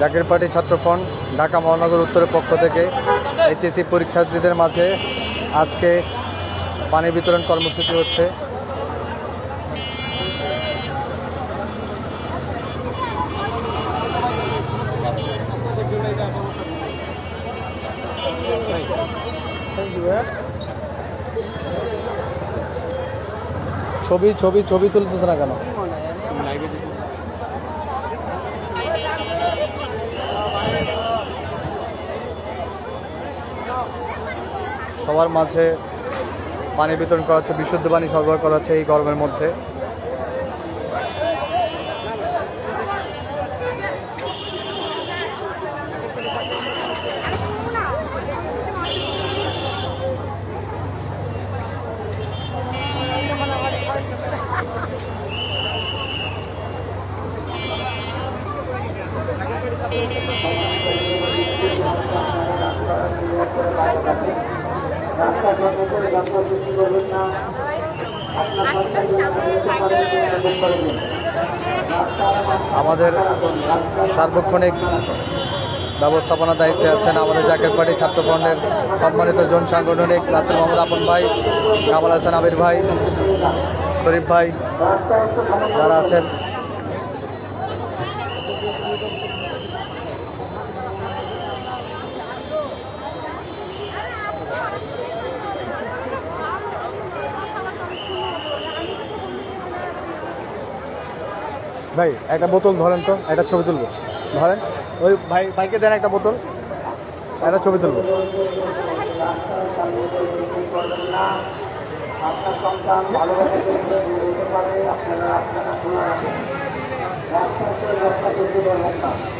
Zaker party Chhatra front Dhaka মহানগর উত্তরের পক্ষ থেকে এইচএসসি পরীক্ষার্থীদের মাঝে আজকে পানি বিতরণ কর্মসূচি হচ্ছে। ছবি ছবি ছবি তুলতেছে না কেন? সবার মাঝে পানি বিতরণ করা হচ্ছে বিশুদ্ধ পানি সরবরাহ করা হচ্ছে এই গরমের মধ্যে। আমাদের সার্বক্ষণিক ব্যবস্থাপনা দায়িত্বে আছেন আমাদের জাকের পার্টি ছাত্র সম্মানিত জন সাংগঠনিক রাত্রি মোহাম্মদ আপন ভাই কামাল হাসান আবির ভাই শরীফ ভাই যারা আছেন। ভাই, একটা বোতল ধরেন তো, একটা ছবি তুলবো। ধরেন, ওই ভাই, ভাইকে দেন একটা বোতল, একটা ছবি তুলবো। রাস্তায়